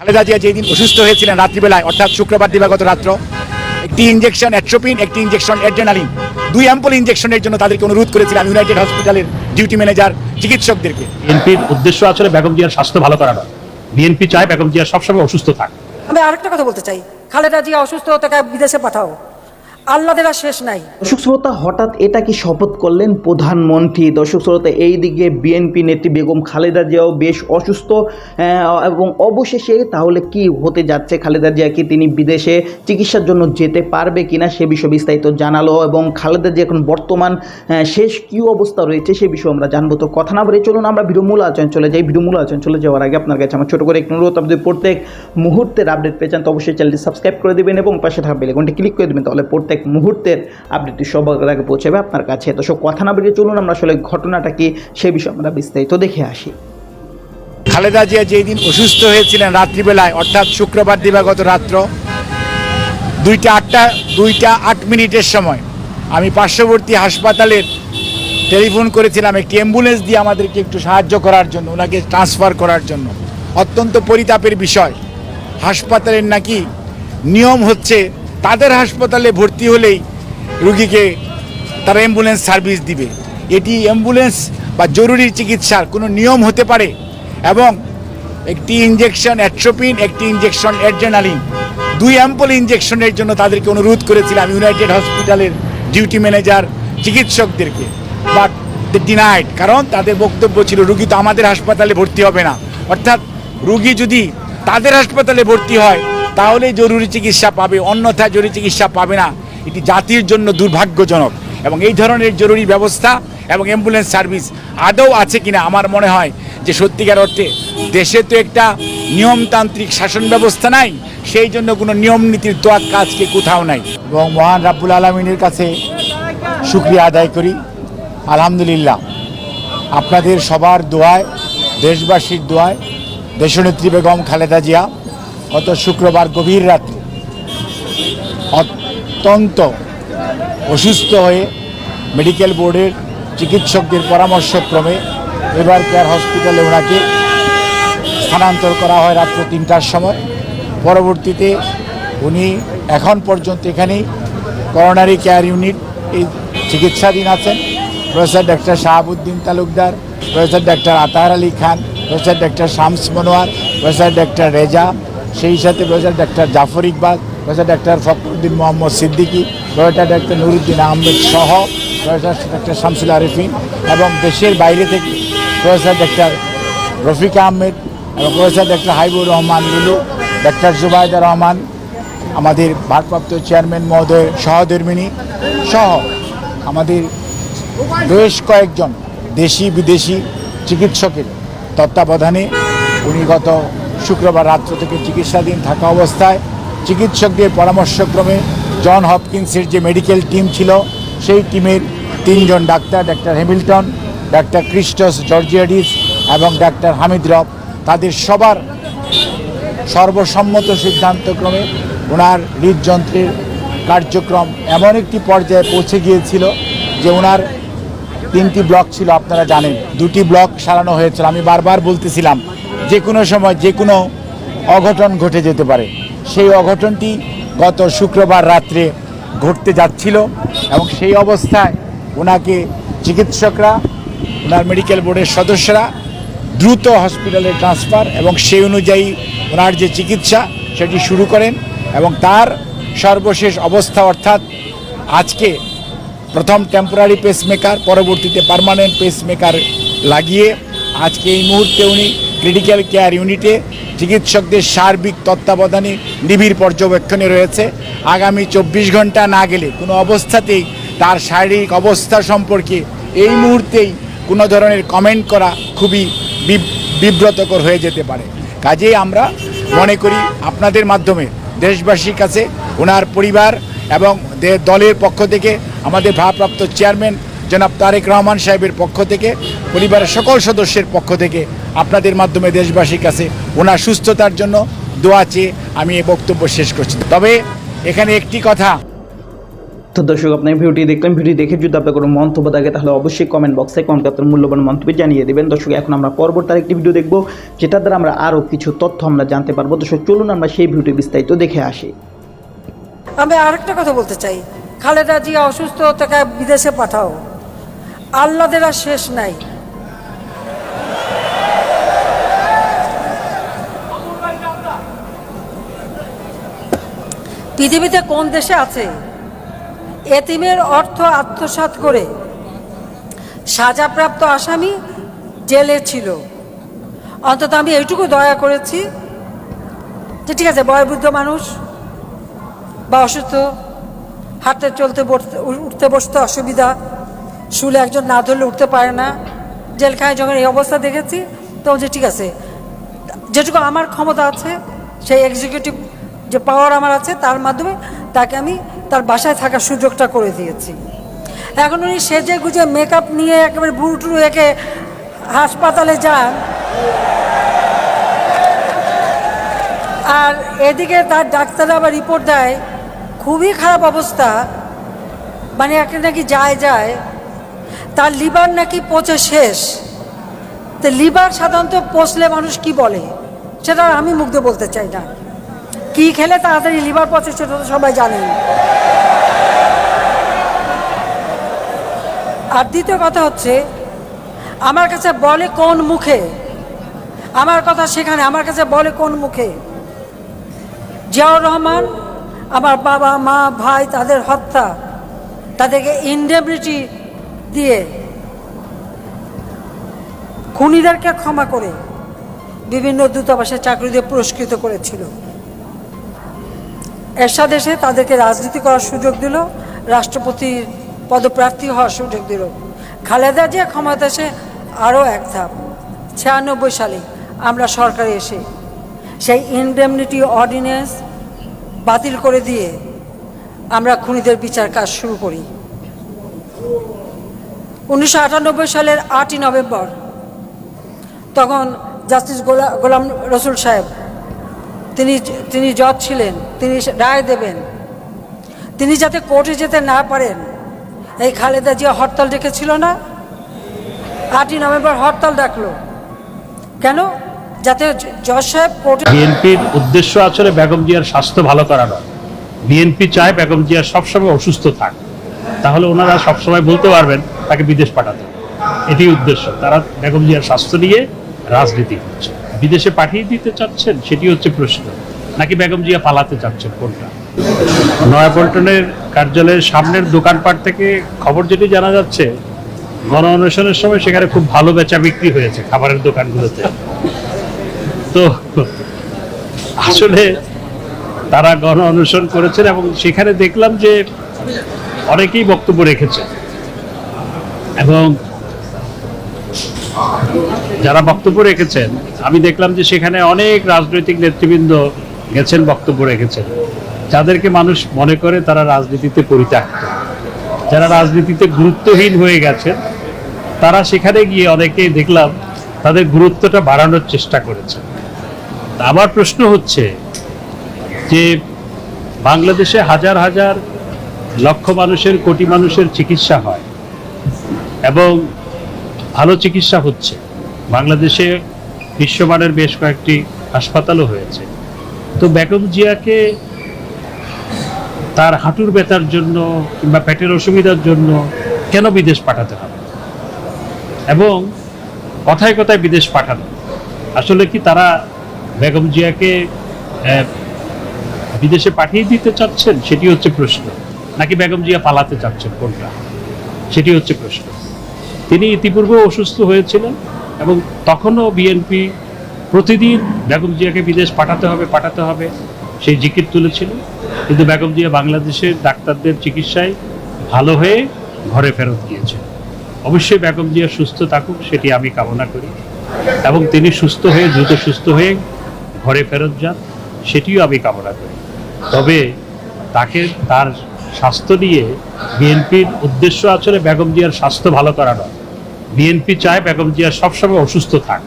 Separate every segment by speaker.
Speaker 1: খালেদা জিয়া যেদিন অসুস্থ হয়েছিলেন রাত্রিবেলায় অর্থাৎ শুক্রবার দিবাগত রাত্র একটি ইঞ্জেকশন অ্যাট্রোপিন একটি ইঞ্জেকশন অ্যাড্রেনালিন দুই অ্যাম্পল ইঞ্জেকশনের জন্য তাদেরকে অনুরোধ করেছিলাম ইউনাইটেড হসপিটালের ডিউটি ম্যানেজার চিকিৎসকদেরকে।
Speaker 2: বিএনপির উদ্দেশ্য আসলে বেগম জিয়ার স্বাস্থ্য ভালো করানো। বিএনপি চায় বেগম জিয়া সবসময় অসুস্থ থাক।
Speaker 3: আমি আরেকটা কথা বলতে চাই। খালেদা জিয়া অসুস্থ তাকে বিদেশে পাঠাও। আল্লাদের শেষ নাই।
Speaker 4: দর্শক শ্রোতা, হঠাৎ এটা কি শপথ করলেন প্রধানমন্ত্রী? দর্শক শ্রোতা, এই দিকে বিএনপি নেত্রী বেগম খালেদা জিয়াও বেশ অসুস্থ এবং অবশেষে তাহলে কি হতে যাচ্ছে? খালেদা জিয়া কি তিনি বিদেশে চিকিৎসার জন্য যেতে পারবে কিনা সে বিষয়ে বিস্তারিত জানালো, এবং খালেদা জিয়া এখন বর্তমান শেষ কি অবস্থা রয়েছে সে বিষয়ে আমরা জানব। তো কথা না বলে চলুন, আমরা ভিডিও মূল আলোচনা চলে যাই। ভিডিও মূল আলোচনা চলে যাওয়ার আগে আপনার কাছে আমার ছোট করে একটু অনুরোধ, আপনি প্রত্যেক মুহূর্তের আপডেট পেয়ে চান তো অবশ্যই চ্যানেলটি সাবস্ক্রাইব করে দেবেন এবং পাশে থাকা বেলেগনটি ক্লিক করে দেবেন, তাহলে প্রত্যেক মুহূর্তের আপডেটটি সবার আগে পৌঁছাবে আপনার কাছে। তো সব কথা না বেরিয়ে চলুন, আমরা আসলে ঘটনাটা কি সে বিষয়ে আমরা বিস্তারিত দেখে আসি।
Speaker 1: খালেদা জিয়া যেদিন অসুস্থ হয়েছিলেন রাত্রিবেলায়, অর্থাৎ শুক্রবার দিবাগত রাত্র দুইটা আটটা, দুইটা আট মিনিটের সময়, আমি পার্শ্ববর্তী হাসপাতালের টেলিফোন করেছিলাম, একটি অ্যাম্বুলেন্স দিয়ে আমাদেরকে একটু সাহায্য করার জন্য, ওনাকে ট্রান্সফার করার জন্য। অত্যন্ত পরিতাপের বিষয়। হাসপাতালের নাকি নিয়ম হচ্ছে তাদের হাসপাতালে ভর্তি হলেই রুগীকে তারা অ্যাম্বুলেন্স সার্ভিস দিবে। এটি অ্যাম্বুলেন্স বা জরুরি চিকিৎসার কোনো নিয়ম হতে পারে এবং একটি ইঞ্জেকশন অ্যাট্রোপিন একটি ইঞ্জেকশন অ্যাড্রেনালিন দুই অ্যাম্পল ইঞ্জেকশনের জন্য তাদেরকে অনুরোধ করেছিলাম ইউনাইটেড হসপিটালের ডিউটি ম্যানেজার চিকিৎসকদেরকে। বাট ডিনাইড কারণ তাদের বক্তব্য ছিল, রুগী তো আমাদের হাসপাতালে ভর্তি হবে না। অর্থাৎ রুগী যদি তাদের হাসপাতালে ভর্তি হয় তাহলে জরুরি চিকিৎসা পাবে, অন্যথায় জরুরি চিকিৎসা পাবে না। এটি জাতির জন্য দুর্ভাগ্যজনক এবং এই ধরনের জরুরি ব্যবস্থা এবং অ্যাম্বুলেন্স সার্ভিস আদৌ আছে কিনা আমার মনে হয় যে সত্যিকার অর্থে দেশে তো একটা নিয়মতান্ত্রিক শাসন ব্যবস্থা নাই, সেই জন্য কোনো নিয়ম নীতির তোয়াক্কা আজকে কোথাও নাই। এবং মহান রাব্বুল আলমিনের কাছে শুক্রিয়া আদায় করি। আলহামদুলিল্লাহ, আপনাদের সবার দোয়ায়, দেশবাসীর দোয়ায়, দেশনেত্রী বেগম খালেদা জিয়া গত শুক্রবার গভীর রাত্রে অত্যন্ত অসুস্থ হয়ে মেডিকেল বোর্ডের চিকিৎসকদের পরামর্শক্রমে এবার কেয়ার হসপিটালে ওনাকে স্থানান্তর করা হয় রাত্র তিনটার সময়। পরবর্তীতে উনি এখন পর্যন্ত এখানেই করোনারি কেয়ার ইউনিট এই চিকিৎসাধীন আছেন। Professor doctor Shahabuddin Talukdar, professor doctor Atahar Ali Khan, professor doctor Shams Monowar, professor doctor Reza সেই সাথে প্রফেসর ডাক্তার জাফর ইকবাল প্রফেসর ডাক্তার ফখরুদ্দিন মোহাম্মদ সিদ্দিকী প্রফেসর ডক্টর নুরুদ্দিন আহমেদ সহ প্রফেসর ডাক্তার শামসুল আরিফিন এবং দেশের বাইরে থেকে প্রফেসর ডাক্তার রফিক আহমেদ এবং প্রফেসর ডাক্তার হাইবুর রহমান লুলু, ডাক্তার জুবাইদা রহমান, আমাদের ভারপ্রাপ্ত চেয়ারম্যান মহোদয় সহধর্মিনী সহ আমাদের বেশ কয়েকজন দেশি বিদেশি চিকিৎসকের তত্ত্বাবধানে উনি গত শুক্রবার রাত্র থেকে চিকিৎসাধীন থাকা অবস্থায় চিকিৎসকদের পরামর্শক্রমে জন হপকিন্সের যে মেডিকেল টিম ছিল, সেই টিমের তিনজন doctor doctor Hamilton, doctor Christos Georgiadis এবং ডাক্তার হামিদ রব, তাদের সবার সর্বসম্মত সিদ্ধান্তক্রমে ওনার হৃদযন্ত্রের কার্যক্রম এমন একটি পর্যায়ে পৌঁছে গিয়েছিল যে ওনার তিনটি ব্লক ছিল, আপনারা জানেন। দুটি ব্লক সারানো হয়েছিল, আমি বারবার বলতেছিলাম। যে কোনো সময় যে কোনো অঘটন ঘটে যেতে পারে। সেই অঘটনটি গত শুক্রবার রাত্রে ঘটতে যাচ্ছিল এবং সেই অবস্থায় ওনাকে চিকিৎসকরা, ওনার মেডিকেল বোর্ডের সদস্যরা দ্রুত হসপিটালে ট্রান্সফার এবং সেই অনুযায়ী ওনার যে চিকিৎসা সেটি শুরু করেন এবং তার সর্বশেষ অবস্থা অর্থাৎ আজকে প্রথম টেম্পোরারি পেসমেকার পরবর্তীতে পার্মানেন্ট পেসমেকার লাগিয়ে আজকে এই মুহূর্তে উনি ক্রিটিক্যাল কেয়ার ইউনিটে চিকিৎসকদের সার্বিক তত্ত্বাবধানে নিবিড় পর্যবেক্ষণে রয়েছে। আগামী চব্বিশ ঘণ্টা না গেলে কোনো অবস্থাতেই তার শারীরিক অবস্থা সম্পর্কে এই মুহূর্তেই কোনো ধরনের কমেন্ট করা খুবই বিব- বিব্রতকর হয়ে যেতে পারে। কাজেই আমরা মনে করি আপনাদের মাধ্যমে দেশবাসীর কাছে, ওনার পরিবার এবং দলের পক্ষ থেকে আমাদের ভারপ্রাপ্ত চেয়ারম্যান জনাব তারেক রহমান সাহেবের পক্ষ থেকে পরিবারের সকল সদস্যের পক্ষ থেকে আপনাদের মাধ্যমে দেশবাসীর কাছে ওনার সুস্থতার জন্য দোয়া চেয়ে আমি এই বক্তব্য শেষ করছি। তবে এখানে একটি কথা।
Speaker 4: তো দর্শক আপনার ভিডিওটি দেখলেন ভিডিও দেখে যদি আপনার কোনো মন্তব্য থাকে তাহলে অবশ্যই কমেন্ট বক্সে কমেন্ট আপনার মূল্যবান মন্তব্য জানিয়ে দেবেন। দর্শক এখন আমরা পরবর্তী আরেকটি ভিডিও দেখব যেটার দ্বারা আমরা আরও কিছু তথ্য আমরা জানতে পারব। দর্শক চলুন আমরা সেই ভিডিও বিস্তারিত দেখে আসি।
Speaker 3: আমি আরেকটা কথা বলতে চাই। খালেদা জিয়া অসুস্থ তাকে বিদেশে পাঠাও। আল্লাদের আর শেষ নাই। পৃথিবীতে কোন দেশে আছে? এতিমের অর্থ আত্মসাৎ করে। সাজাপ্রাপ্ত আসামি জেলে ছিল। অন্তত আমি এইটুকু দয়া করেছি যে ঠিক আছে, বয়োবৃদ্ধ মানুষ বা অসুস্থ, হাঁটতে চলতে উঠতে বসতে অসুবিধা শুলে একজন না ধরলে উঠতে পারে না। জেলখানায় যখন এই অবস্থা দেখেছি তো যে ঠিক আছে, যেটুকু আমার ক্ষমতা আছে, সেই এক্সিকিউটিভ যে পাওয়ার আমার আছে, তার মাধ্যমে তাকে আমি তার বাসায় থাকার সুযোগটা করে দিয়েছি। এখন উনি সেজে গুজে মেকআপ নিয়ে একেবারে বুড়ো টুরু একে হাসপাতালে যান। আর এদিকে তার ডাক্তাররা আবার রিপোর্ট দেয়, খুবই খারাপ অবস্থা। মানে একটা নাকি যায় যায় তার লিভার নাকি পচে শেষ? তো লিভার সাধারণত পচলে মানুষ কি বলে? সেটা আমি মুগ্ধ বলতে চাই না। কি খেলে তাড়াতাড়ি লিভার পচে সেটা তো সবাই জানেন। আর দ্বিতীয় কথা হচ্ছে, আমার কাছে বলে কোন মুখে? আমার কথা সেখানে, আমার কাছে বলে কোন মুখে? জিয়াউর রহমান, আমার বাবা, মা, ভাই, তাদের হত্যা, তাদেরকে ইনডেবিলিটি দিয়ে খুনিদেরকে ক্ষমা করে বিভিন্ন দূতাবাসে চাকরি দিয়ে পুরস্কৃত করেছিল। এরশাদ এসে তাদেরকে রাজনীতি করার সুযোগ দিল রাষ্ট্রপতির পদপ্রার্থী হওয়ার সুযোগ দিল। খালেদা জিয়া ক্ষমতা এসে আরও এক ধাপ, ছিয়ানব্বই সালে আমরা সরকারে এসে সেই ইনডেমনিটি অর্ডিন্যান্স বাতিল করে দিয়ে আমরা খুনিদের বিচার কাজ শুরু করি। উনিশশো আটানব্বই সালের আটই নভেম্বর, তখন জাস্টিস গোলা, গোলাম রসুল সাহেব, তিনি তিনি জজ ছিলেন, তিনি রায় দেবেন। তিনি যাতে কোর্টে যেতে না পারেন, এই খালেদা জিয়া হরতাল ডেকেছিল না? আটই নভেম্বর হরতাল ডাকলো। কেন? যাতে জজ সাহেব কোর্টে
Speaker 2: বিএনপির উদ্দেশ্য আসলে বেগম জিয়ার স্বাস্থ্য ভালো করানো। বিএনপি চায় বেগম জিয়া সবসময় অসুস্থ থাক। তাহলে ওনারা সবসময় বলতে পারবেন তাকে বিদেশ পাঠাতে। এটি উদ্দেশ্য। তারা বেগম জিয়ার স্বাস্থ্য নিয়ে রাজনীতি করছে। বিদেশে পাঠিয়ে দিতে চাচ্ছেন, সেটি হচ্ছে প্রশ্ন। নাকি বেগম জিয়া পালাতে চাচ্ছেন? কোনটা? নয়াপল্টনের কার্যালয়ের সামনের দোকানপাট থেকে খবর যেটি জানা যাচ্ছে, গণ অনুষ্ঠানের সময় সেখানে খুব ভালো বেচা বিক্রি হয়েছে খাবারের দোকানগুলোতে। তো, আসলে তারা গণ অনুসরণ করেছেন এবং সেখানে দেখলাম যে অনেকেই বক্তব্য রেখেছে। এবং যারা বক্তব্য রেখেছেন, আমি দেখলাম যে সেখানে অনেক রাজনৈতিক নেতৃবৃন্দ গেছেন বক্তব্য রেখেছেন। যাদেরকে মানুষ মনে করে তারা রাজনীতিতে পরিত্যক্ত। যারা রাজনীতিতে গুরুত্বহীন হয়ে গেছেন, তারা সেখানে গিয়ে অনেকেই দেখলাম তাদের গুরুত্বটা বাড়ানোর চেষ্টা করেছে আমার প্রশ্ন হচ্ছে যে, বাংলাদেশে হাজার হাজার লক্ষ মানুষের, কোটি মানুষের চিকিৎসা হয়। এবং ভালো চিকিৎসা হচ্ছে। বাংলাদেশে বিশ্বমানের বেশ কয়েকটি হাসপাতালও হয়েছে। তো বেগম জিয়াকে তার হাঁটুর ব্যথার জন্য কিংবা পেটের অসুবিধার জন্য কেন বিদেশ পাঠাতে হবে? এবং কথায় কথায় বিদেশ পাঠানো। আসলে কি তারা বেগম জিয়াকে বিদেশে পাঠিয়ে দিতে চাচ্ছেন? সেটি হচ্ছে প্রশ্ন। নাকি বেগম জিয়া পালাতে চাচ্ছেন? কোনটা? সেটি হচ্ছে প্রশ্ন। তিনি ইতিপূর্বে অসুস্থ হয়েছিলেন এবং তখনও বিএনপি প্রতিদিন বেগম জিয়াকে বিদেশ পাঠাতে হবে পাঠাতে হবে, সেই জিকির তুলেছিল। কিন্তু বেগম জিয়া বাংলাদেশের ডাক্তারদের চিকিৎসায় ভালো হয়ে ঘরে ফেরত গিয়েছে। অবশ্যই বেগম জিয়া সুস্থ থাকুক, সেটি আমি কামনা করি। এবং তিনি সুস্থ হয়ে, দ্রুত সুস্থ হয়ে ঘরে ফেরত যান, সেটিও আমি কামনা করি। তবে তাকে তার স্বাস্থ্য নিয়ে বিএনপির উদ্দেশ্য আসলে বেগম জিয়ার স্বাস্থ্য ভালো করা নয় বিএনপি চায় বেগম জিয়া সবসময় অসুস্থ থাক।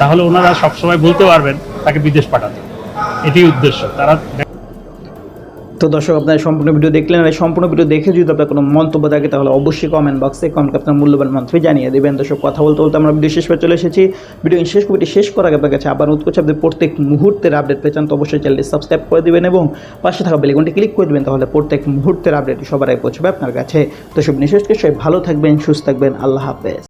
Speaker 2: তাহলে ওনারা সবসময় বলতে পারবেন, তাকে বিদেশ পাঠাতে। এটি উদ্দেশ্য। তারা
Speaker 4: তো দর্শক, আপনারা সম্পূর্ণ ভিডিও দেখলেন আর সম্পূর্ণ ভিডিও দেখে যদি আপনার কোনো মন্তব্য থাকে, তাহলে অবশ্যই কমেন্ট বক্সে কমেন্ট আপনার মূল্যবান মন্তব্য জানিয়ে দেবেন। দর্শক, কথা বলতে বলতে আমরা ভিডিও শেষ পর্যন্ত চলে এসেছি। ভিডিও শেষ কমিটি শেষ করার আগে আপনার কাছে আবার অনুরোধ করছি, আপনি প্রত্যেক মুহূর্তের আপডেট পেয়ে চান তো অবশ্যই চ্যানেলটি সাবস্ক্রাইব করে দেবেন এবং পাশে থাকা বেলিকনটি ক্লিক করে দেবেন, তাহলে প্রত্যেক মুহূর্তের আপডেট সবার আগে পৌঁছবে আপনার কাছে। তো সব নিঃশেষকে সবাই ভালো থাকবেন, সুস্থ থাকবেন, আল্লাহ হাফেজ।